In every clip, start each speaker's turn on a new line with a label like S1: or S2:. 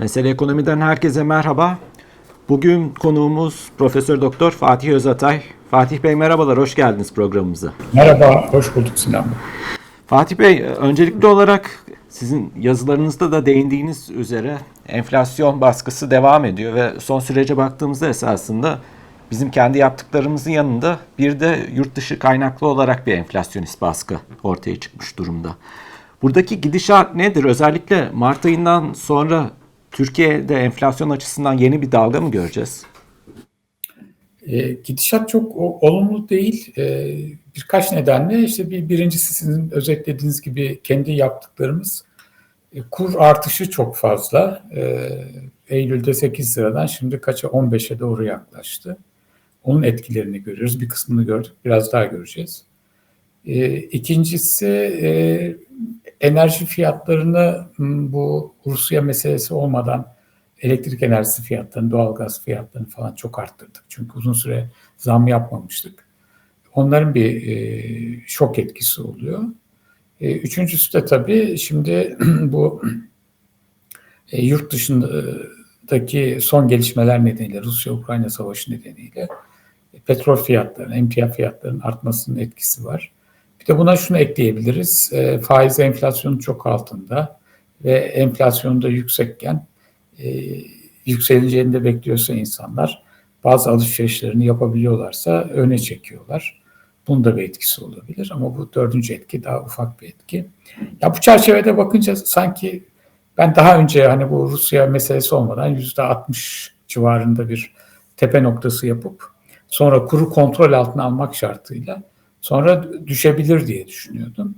S1: Mesele Ekonomi'den herkese merhaba. Bugün konuğumuz Profesör Doktor Fatih Özatay. Fatih Bey merhabalar, hoş geldiniz programımıza.
S2: Merhaba, hoş bulduk Sinan Bey.
S1: Fatih Bey, öncelikli olarak sizin yazılarınızda da değindiğiniz üzere enflasyon baskısı devam ediyor ve son sürece baktığımızda esasında bizim kendi yaptıklarımızın yanında bir de yurt dışı kaynaklı olarak bir enflasyonist baskı ortaya çıkmış durumda. Buradaki gidişat nedir? Özellikle Mart ayından sonra Türkiye'de enflasyon açısından yeni bir dalga mı göreceğiz?
S2: E, gidişat çok o, olumlu değil. E, birkaç nedenle işte bir birincisi sizin özetlediğiniz gibi kendi yaptıklarımız e, kur artışı çok fazla. E, Eylül'de 8 liradan şimdi kaça 15'e doğru yaklaştı. Onun etkilerini görüyoruz. Bir kısmını gördük. Biraz daha göreceğiz. E, ikincisi e, enerji fiyatlarını m, bu Rusya meselesi olmadan elektrik enerjisi fiyatlarını, doğalgaz fiyatlarını falan çok arttırdık. Çünkü uzun süre zam yapmamıştık. Onların bir e, şok etkisi oluyor. E, üçüncüsü de tabii şimdi bu e, yurt dışındaki son gelişmeler nedeniyle, Rusya-Ukrayna savaşı nedeniyle petrol fiyatlarının, emtia fiyatlarının artmasının etkisi var. De buna şunu ekleyebiliriz. E, faiz enflasyonun çok altında ve enflasyonda yüksekken e, yükseleceğini de bekliyorsa insanlar bazı alışverişlerini yapabiliyorlarsa öne çekiyorlar. Bunun da bir etkisi olabilir ama bu dördüncü etki daha ufak bir etki. Ya bu çerçevede bakınca sanki ben daha önce hani bu Rusya meselesi olmadan yüzde 60 civarında bir tepe noktası yapıp sonra kuru kontrol altına almak şartıyla sonra düşebilir diye düşünüyordum.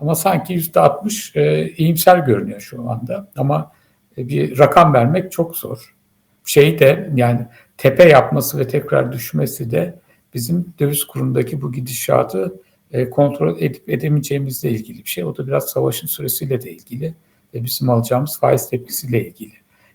S2: Ama sanki yüzde 60 e, iyimser görünüyor şu anda. Ama bir rakam vermek çok zor. Şey de yani tepe yapması ve tekrar düşmesi de bizim döviz kurundaki bu gidişatı e, kontrol edip edemeyeceğimizle ilgili bir şey. O da biraz savaşın süresiyle de ilgili ve bizim alacağımız faiz tepkisiyle ilgili.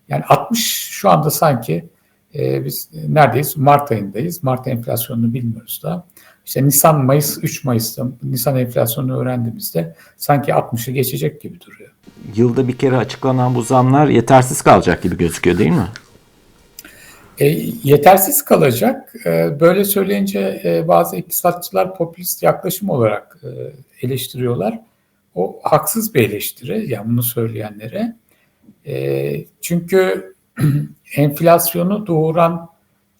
S2: Yani 60 şu anda sanki e, biz neredeyiz? Mart ayındayız. Mart enflasyonunu bilmiyoruz da. İşte Nisan, Mayıs, 3 Mayıs'ta Nisan enflasyonunu öğrendiğimizde sanki 60'ı geçecek gibi duruyor.
S1: Yılda bir kere açıklanan bu zamlar yetersiz kalacak gibi gözüküyor değil mi?
S2: E, yetersiz kalacak. E, böyle söyleyince e, bazı iktisatçılar popülist yaklaşım olarak e, eleştiriyorlar. O haksız bir eleştiri, yani bunu söyleyenlere. E, çünkü enflasyonu doğuran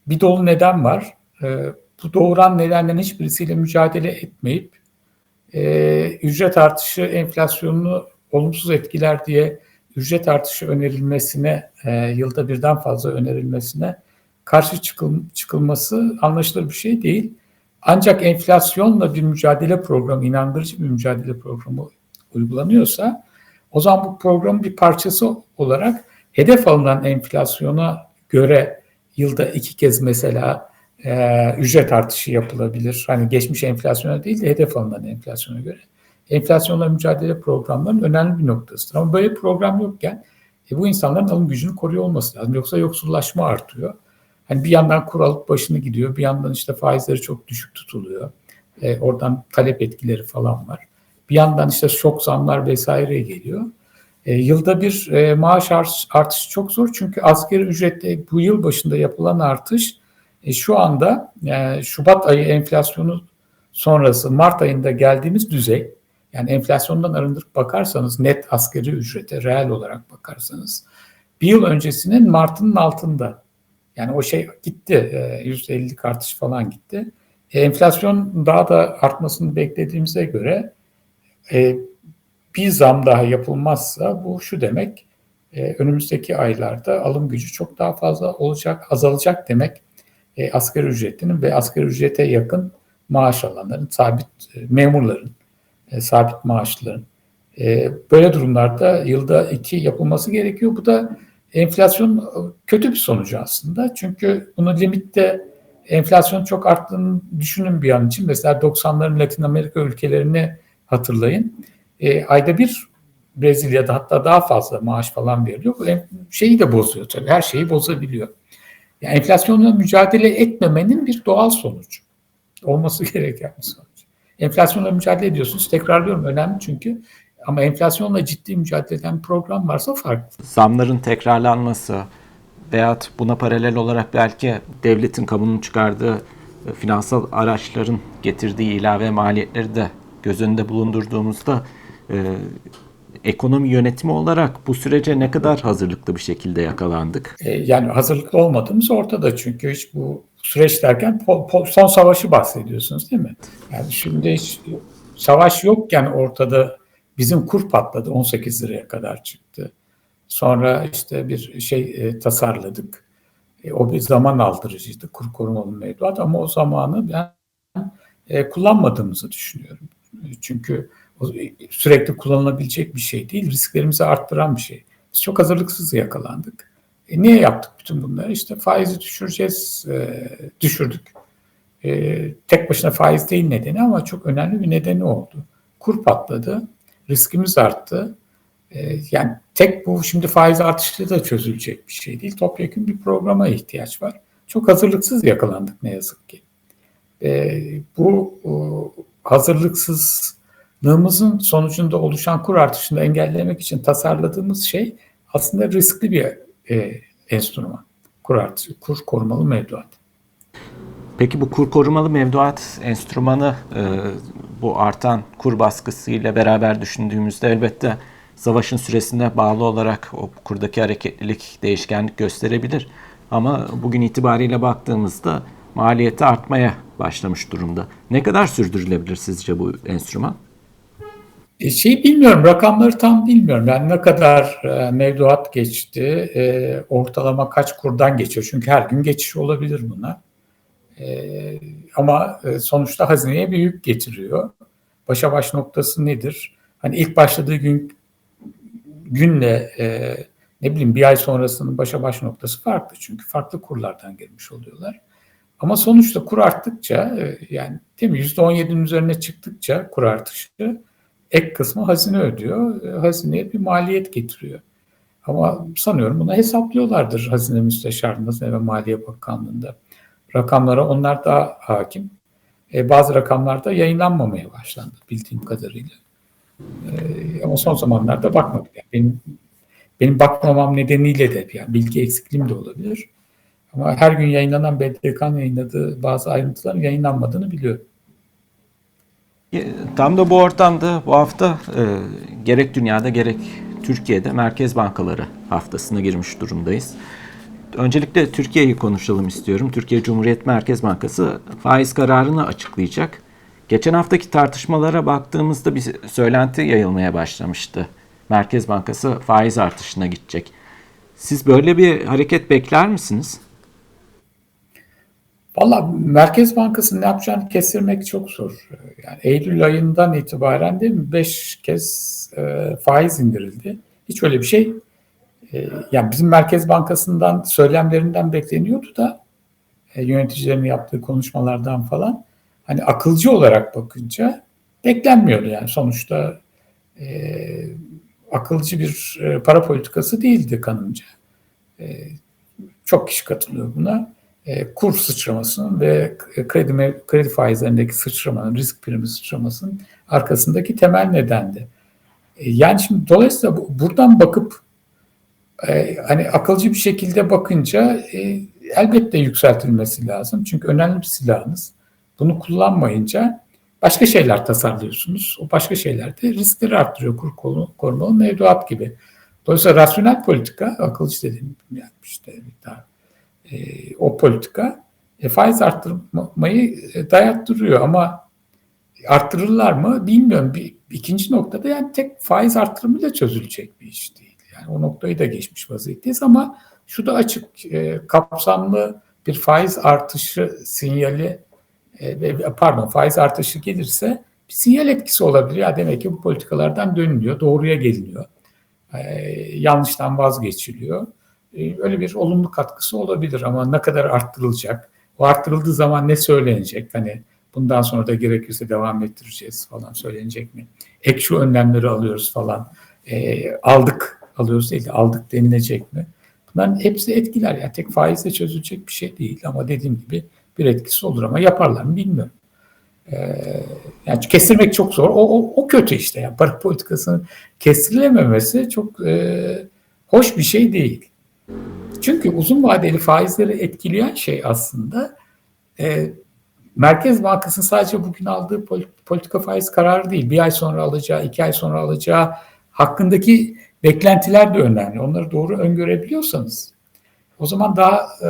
S2: bir dolu neden var. E, bu doğuran nedenlerin hiçbirisiyle mücadele etmeyip e, ücret artışı enflasyonunu olumsuz etkiler diye ücret artışı önerilmesine e, yılda birden fazla önerilmesine karşı çıkıl, çıkılması anlaşılır bir şey değil. Ancak enflasyonla bir mücadele programı, inandırıcı bir mücadele programı uygulanıyorsa o zaman bu programın bir parçası olarak hedef alınan enflasyona göre yılda iki kez mesela e, ücret artışı yapılabilir. Hani geçmiş enflasyona değil de hedef alınan enflasyona göre. Enflasyonla mücadele programlarının önemli bir noktasıdır. Ama böyle program yokken e, bu insanların alım gücünü koruyor olması lazım. Yoksa yoksullaşma artıyor. Hani bir yandan kur alıp başını gidiyor, bir yandan işte faizleri çok düşük tutuluyor. E, oradan talep etkileri falan var. Bir yandan işte şok zamlar vesaire geliyor. E, yılda bir e, maaş artışı çok zor çünkü asgari ücrette bu yıl başında yapılan artış e, şu anda e, Şubat ayı enflasyonu sonrası Mart ayında geldiğimiz düzey yani enflasyondan arındırıp bakarsanız net asgari ücrete reel olarak bakarsanız bir yıl öncesinin Mart'ın altında. Yani o şey gitti. %50'lik artış falan gitti. E, enflasyon daha da artmasını beklediğimize göre e, bir zam daha yapılmazsa bu şu demek e, önümüzdeki aylarda alım gücü çok daha fazla olacak, azalacak demek e, asgari ücretinin ve asgari ücrete yakın maaş alanların, sabit e, memurların, e, sabit maaşlıların. E, böyle durumlarda yılda iki yapılması gerekiyor. Bu da enflasyon kötü bir sonucu aslında. Çünkü bunu limitte enflasyon çok arttığını düşünün bir an için. Mesela 90'ların Latin Amerika ülkelerini hatırlayın. E, ayda bir Brezilya'da hatta daha fazla maaş falan veriliyor. Bu şeyi de bozuyor tabii. Her şeyi bozabiliyor. Yani enflasyonla mücadele etmemenin bir doğal sonucu. Olması gereken bir sonuç. Enflasyonla mücadele ediyorsunuz. Tekrarlıyorum önemli çünkü Ama enflasyonla ciddi mücadele eden bir program varsa farklı.
S1: Zamların tekrarlanması veyahut buna paralel olarak belki devletin kamunun çıkardığı e, finansal araçların getirdiği ilave maliyetleri de göz önünde bulundurduğumuzda e, ekonomi yönetimi olarak bu sürece ne kadar hazırlıklı bir şekilde yakalandık?
S2: E, yani hazırlıklı olmadığımız ortada çünkü hiç bu süreç derken son savaşı bahsediyorsunuz değil mi? Yani şimdi hiç savaş yokken ortada bizim kur patladı 18 liraya kadar çıktı. Sonra işte bir şey e, tasarladık. E, o bir zaman aldırıcıydı kur korumalı mevduat ama o zamanı ben kullanmadığımızı düşünüyorum. Çünkü sürekli kullanılabilecek bir şey değil, risklerimizi arttıran bir şey. Biz çok hazırlıksız yakalandık. E, niye yaptık bütün bunları? İşte faizi düşüreceğiz, e, düşürdük. E, tek başına faiz değil nedeni ama çok önemli bir nedeni oldu. Kur patladı, riskimiz arttı. E, yani tek bu şimdi faiz artışı da çözülecek bir şey değil. Topyekun bir programa ihtiyaç var. Çok hazırlıksız yakalandık ne yazık ki. E, bu o, hazırlıksızlığımızın sonucunda oluşan kur artışını engellemek için tasarladığımız şey aslında riskli bir e, enstrüman. Kur artışı, kur korumalı mevduat.
S1: Peki bu kur korumalı mevduat enstrümanı e, bu artan kur baskısıyla beraber düşündüğümüzde elbette savaşın süresine bağlı olarak o kurdaki hareketlilik değişkenlik gösterebilir. Ama bugün itibariyle baktığımızda maliyeti artmaya başlamış durumda. Ne kadar sürdürülebilir sizce bu enstrüman?
S2: E, şey bilmiyorum, rakamları tam bilmiyorum. Yani ne kadar e, mevduat geçti, e, ortalama kaç kurdan geçiyor? Çünkü her gün geçiş olabilir buna. Ama sonuçta hazineye bir yük getiriyor. Başa baş noktası nedir? Hani ilk başladığı gün günle ne bileyim bir ay sonrasının başa baş noktası farklı. Çünkü farklı kurlardan gelmiş oluyorlar. Ama sonuçta kur arttıkça yani değil mi %17'nin üzerine çıktıkça kur artışı ek kısmı hazine ödüyor. E, hazineye bir maliyet getiriyor. Ama sanıyorum bunu hesaplıyorlardır Hazine Müsteşarlığı'nda, ve Maliye Bakanlığı'nda. Rakamlara onlar daha hakim. E, bazı rakamlarda yayınlanmamaya başlandı bildiğim kadarıyla. E, ama son zamanlarda bakmadık. Yani benim benim bakmamam nedeniyle de yani bilgi eksikliğim de olabilir. Ama her gün yayınlanan BDK'nın yayınladığı bazı ayrıntıların yayınlanmadığını biliyorum.
S1: Tam da bu ortamda bu hafta e, gerek dünyada gerek Türkiye'de merkez bankaları haftasına girmiş durumdayız. Öncelikle Türkiye'yi konuşalım istiyorum. Türkiye Cumhuriyet Merkez Bankası faiz kararını açıklayacak. Geçen haftaki tartışmalara baktığımızda bir söylenti yayılmaya başlamıştı. Merkez Bankası faiz artışına gidecek. Siz böyle bir hareket bekler misiniz?
S2: Valla Merkez Bankası ne yapacağını kestirmek çok zor. Yani Eylül ayından itibaren değil mi 5 kez e, faiz indirildi. Hiç öyle bir şey e, yani bizim Merkez Bankası'ndan söylemlerinden bekleniyordu da e, yöneticilerin yaptığı konuşmalardan falan hani akılcı olarak bakınca beklenmiyordu yani sonuçta e, akılcı bir e, para politikası değildi kanımca. E, çok kişi katılıyor buna kur sıçramasının ve kredi, kredi faizlerindeki sıçramanın, risk primi sıçramasının arkasındaki temel nedendi. E, yani şimdi dolayısıyla bu, buradan bakıp e, hani akılcı bir şekilde bakınca e, elbette yükseltilmesi lazım. Çünkü önemli bir silahınız. Bunu kullanmayınca başka şeyler tasarlıyorsunuz. O başka şeyler de riskleri arttırıyor. Kur korumalı mevduat gibi. Dolayısıyla rasyonel politika, akılcı dediğim yani işte daha e, o politika e, faiz arttırmayı e, dayattırıyor ama arttırırlar mı bilmiyorum. Bir, ikinci noktada yani tek faiz arttırımıyla çözülecek bir iş değil. Yani o noktayı da geçmiş vaziyetteyiz ama şu da açık e, kapsamlı bir faiz artışı sinyali e, pardon faiz artışı gelirse bir sinyal etkisi olabilir. Ya demek ki bu politikalardan dönülüyor, doğruya geliniyor. E, yanlıştan vazgeçiliyor öyle bir olumlu katkısı olabilir ama ne kadar arttırılacak? O arttırıldığı zaman ne söylenecek? Hani bundan sonra da gerekirse devam ettireceğiz falan söylenecek mi? Ek şu önlemleri alıyoruz falan. E, aldık, alıyoruz değil aldık denilecek mi? Bunların hepsi etkiler. Yani tek faizle çözülecek bir şey değil ama dediğim gibi bir etkisi olur ama yaparlar mı bilmiyorum. yani kestirmek çok zor. O, o, o kötü işte. Yani para politikasının kestirilememesi çok e, hoş bir şey değil. Çünkü uzun vadeli faizleri etkileyen şey aslında e, Merkez Bankası'nın sadece bugün aldığı politika faiz kararı değil. Bir ay sonra alacağı, iki ay sonra alacağı hakkındaki beklentiler de önemli. Onları doğru öngörebiliyorsanız o zaman daha e,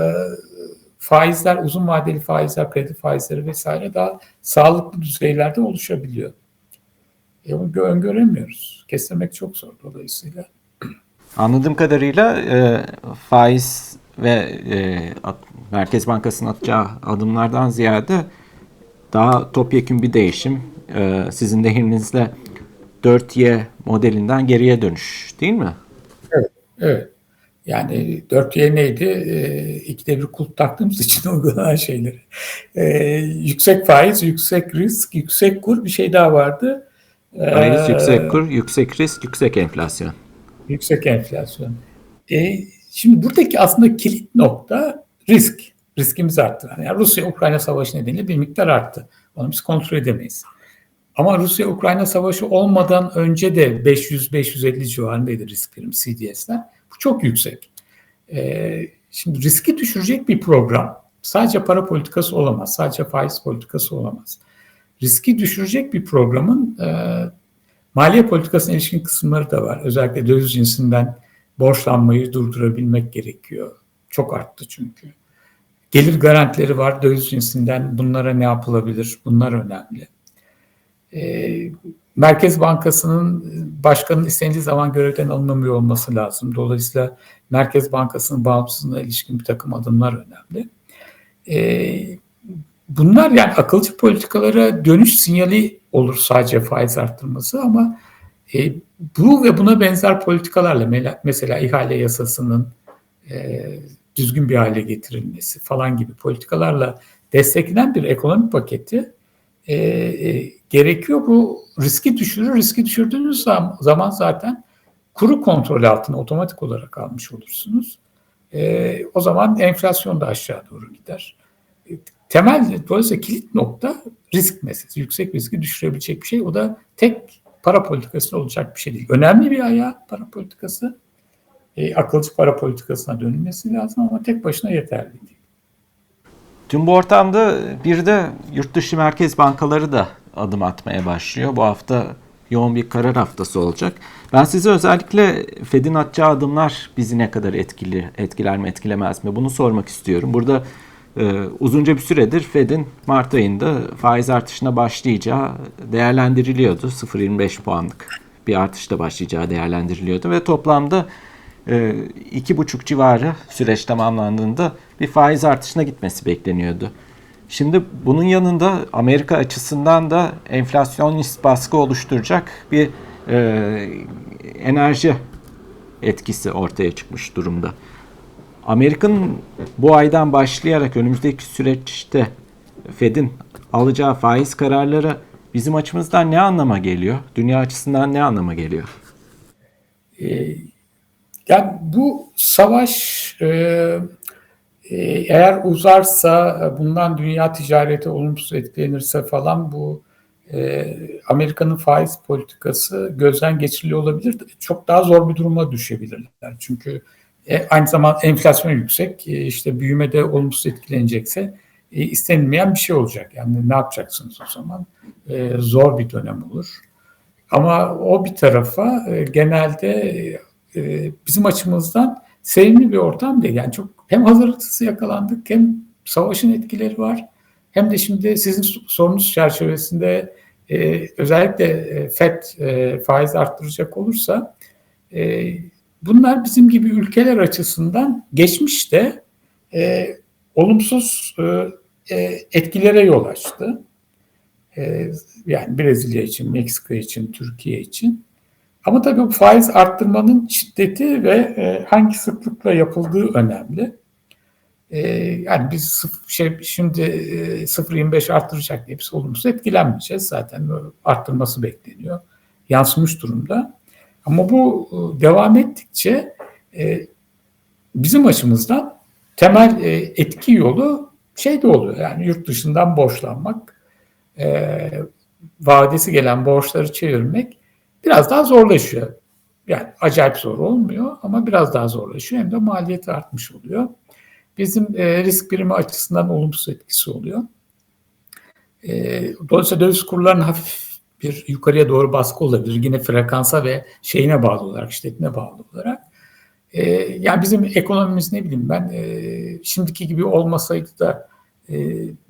S2: faizler, uzun vadeli faizler, kredi faizleri vesaire daha sağlıklı düzeylerde oluşabiliyor. E, öngöremiyoruz. Kestirmek çok zor dolayısıyla.
S1: Anladığım kadarıyla e, faiz ve e, at, Merkez Bankası'nın atacağı adımlardan ziyade daha topyekun bir değişim e, sizin deyiminizle 4Y modelinden geriye dönüş değil mi?
S2: Evet. evet. Yani 4Y neydi? E, ikide bir kulp taktığımız için uygulanan şeyleri. E, yüksek faiz, yüksek risk, yüksek kur bir şey daha vardı.
S1: Faiz, yüksek kur, yüksek risk, yüksek enflasyon.
S2: Yüksek enflasyon. E, şimdi buradaki aslında kilit nokta risk. Riskimizi arttıran. Yani Rusya-Ukrayna savaşı nedeniyle bir miktar arttı. Onu biz kontrol edemeyiz. Ama Rusya-Ukrayna savaşı olmadan önce de 500-550 civarındaydı risk prim CDS'ler. Bu çok yüksek. Ee, şimdi riski düşürecek bir program sadece para politikası olamaz. Sadece faiz politikası olamaz. Riski düşürecek bir programın e, maliye politikasına ilişkin kısımları da var. Özellikle döviz cinsinden borçlanmayı durdurabilmek gerekiyor. Çok arttı çünkü. Gelir garantileri var döviz cinsinden. Bunlara ne yapılabilir? Bunlar önemli. E, Merkez Bankası'nın başkanın istendiği zaman görevden alınamıyor olması lazım. Dolayısıyla Merkez Bankası'nın bağımsızlığına ilişkin bir takım adımlar önemli. E, bunlar yani akılcı politikalara dönüş sinyali olur sadece faiz arttırması ama e, bu ve buna benzer politikalarla mesela ihale yasasının e, düzgün bir hale getirilmesi falan gibi politikalarla desteklenen bir ekonomik paketi e, e, gerekiyor. Bu riski düşürür. Riski düşürdüğünüz zaman zaten kuru kontrol altına otomatik olarak almış olursunuz. E, o zaman enflasyon da aşağı doğru gider. Temel dolayısıyla kilit nokta risk meselesi. Yüksek riski düşürebilecek bir şey. O da tek para politikası olacak bir şey değil. Önemli bir ayağı para politikası. E, akılcı para politikasına dönülmesi lazım ama tek başına yeterli değil.
S1: Tüm bu ortamda bir de yurt dışı merkez bankaları da adım atmaya başlıyor. Bu hafta yoğun bir karar haftası olacak. Ben size özellikle Fed'in atacağı adımlar bizi ne kadar etkili, etkiler mi etkilemez mi bunu sormak istiyorum. Burada uzunca bir süredir Fed'in Mart ayında faiz artışına başlayacağı değerlendiriliyordu. 0.25 puanlık bir artışla başlayacağı değerlendiriliyordu ve toplamda e, iki buçuk civarı süreç tamamlandığında bir faiz artışına gitmesi bekleniyordu. Şimdi bunun yanında Amerika açısından da enflasyonist baskı oluşturacak bir e, enerji etkisi ortaya çıkmış durumda. Amerika'nın bu aydan başlayarak önümüzdeki süreçte Fed'in alacağı faiz kararları bizim açımızdan ne anlama geliyor? Dünya açısından ne anlama geliyor?
S2: Ee, yani bu savaş e, ee, eğer uzarsa, bundan dünya ticareti olumsuz etkilenirse falan bu e, Amerika'nın faiz politikası gözden geçiriliyor olabilir. Çok daha zor bir duruma düşebilirler. Çünkü e, aynı zamanda enflasyon yüksek, e, işte büyümede olumsuz etkilenecekse e, istenilmeyen bir şey olacak. Yani ne yapacaksınız o zaman? E, zor bir dönem olur. Ama o bir tarafa e, genelde e, bizim açımızdan sevimli bir ortam değil. Yani çok hem hazırlıksız yakalandık hem savaşın etkileri var. Hem de şimdi sizin sorunuz çerçevesinde e, özellikle e, FED e, faiz arttıracak olursa e, bunlar bizim gibi ülkeler açısından geçmişte e, olumsuz e, e, etkilere yol açtı. E, yani Brezilya için, Meksika için, Türkiye için. Ama tabii bu faiz arttırmanın şiddeti ve e, hangi sıklıkla yapıldığı önemli. E, yani biz sıfır, şey, şimdi e, 0.25 arttıracak diye biz olumsuz etkilenmeyeceğiz. Zaten arttırması bekleniyor. Yansımış durumda. Ama bu e, devam ettikçe e, bizim açımızdan temel e, etki yolu şey de oluyor. Yani yurt dışından borçlanmak. vadesi gelen borçları çevirmek biraz daha zorlaşıyor. Yani acayip zor olmuyor ama biraz daha zorlaşıyor hem de maliyeti artmış oluyor. Bizim risk birimi açısından olumsuz etkisi oluyor. Dolayısıyla döviz kurlarının hafif bir yukarıya doğru baskı olabilir. Yine frekansa ve şeyine bağlı olarak, işletme bağlı olarak. E, yani bizim ekonomimiz ne bileyim ben e, şimdiki gibi olmasaydı da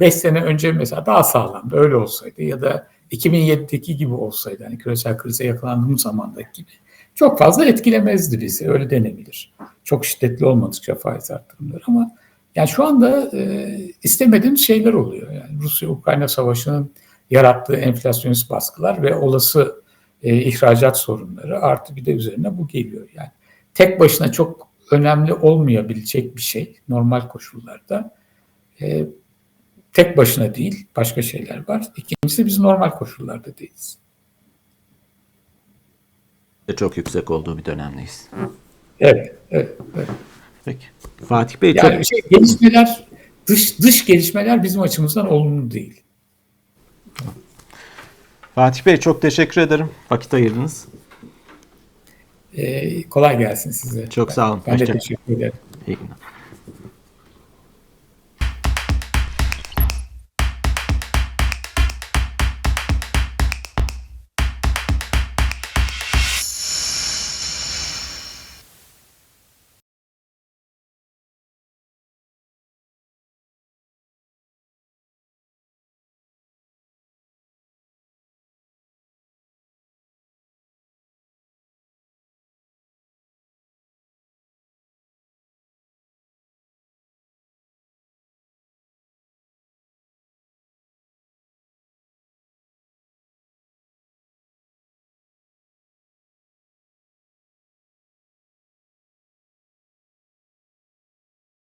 S2: 5 sene önce mesela daha sağlam öyle olsaydı ya da 2007'deki gibi olsaydı hani küresel krize yakalandığımız zamandaki gibi çok fazla etkilemezdi bizi öyle denebilir. Çok şiddetli olmadıkça faiz arttırımları ama yani şu anda e, istemediğimiz şeyler oluyor. Yani Rusya-Ukrayna savaşının yarattığı enflasyonist baskılar ve olası e, ihracat sorunları artı bir de üzerine bu geliyor. Yani tek başına çok önemli olmayabilecek bir şey normal koşullarda. E, tek başına değil başka şeyler var. İkincisi biz normal koşullarda değiliz.
S1: Çok yüksek olduğu bir dönemdeyiz.
S2: Evet, evet, evet.
S1: Peki. Fatih Bey
S2: Yani
S1: çok
S2: şey, gelişmeler dış dış gelişmeler bizim açımızdan olumlu değil.
S1: Fatih Bey çok teşekkür ederim. Vakit ayırdınız.
S2: Ee, kolay gelsin size.
S1: Çok sağ olun.
S2: Ben de
S1: Hoşça-
S2: teşekkür ederim.
S1: İyi günler.